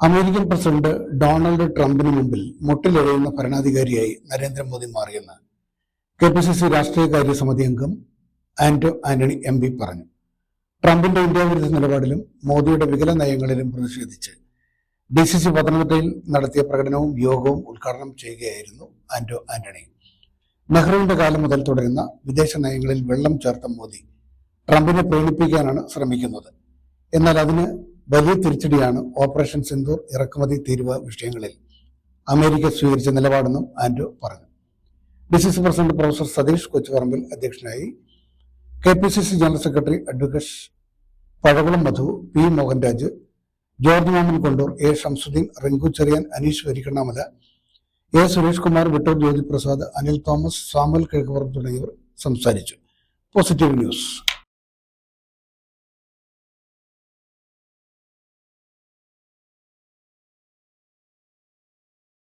American president Donald ട്രംപിന് മുമ്പിൽ മുട്ടിലെറിയുന്ന ഭരണാധികാരിയായി നരേന്ദ്രമോദി മാറിയെന്ന് കെ പി സി സി രാഷ്ട്രീയകാര്യ സമിതി അംഗം ആന്റോ ആന്റണി എം പി പറഞ്ഞു. ട്രംപിന്റെ ഇന്ത്യ വിരുദ്ധ നിലപാടിലും മോദിയുടെ വികല നയങ്ങളിലും പ്രതിഷേധിച്ച് ഡി സി സി പത്തനംതിട്ടയിൽ നടത്തിയ പ്രകടനവും യോഗവും ഉദ്ഘാടനം ചെയ്യുകയായിരുന്നു ആന്റോ ആന്റണി. നെഹ്റുവിന്റെ കാലം മുതൽ തുടരുന്ന വിദേശ നയങ്ങളിൽ വെള്ളം ചേർത്ത മോദി ട്രംപിനെ പ്രേരിപ്പിക്കാനാണ് ശ്രമിക്കുന്നത്. എന്നാൽ അതിന് വലിയ തിരിച്ചടിയാണ് ഓപ്പറേഷൻ സിന്ദൂർ ഇറക്കുമതി തീരുവ വിഷയങ്ങളിൽ. അമേരിക്ക സ്വീകരിച്ച നിലപാടെന്നും ആൻഡ്രൂ പറഞ്ഞു. D C C president professor Satheesh Kochuparambil അധ്യക്ഷനായി K P C C general secretary advocate Pazhakulam Madhu P Mohanraj George Moman Kondoor A Shamsuddin Rinku Cherian Aneesh Varikkannamala A Suresh Kumar Vittoor Jyothi Prasad Anil Thomas Samuel Kizhakkupuram തുടങ്ങിയവർ സംസാരിച്ചു. Positive news.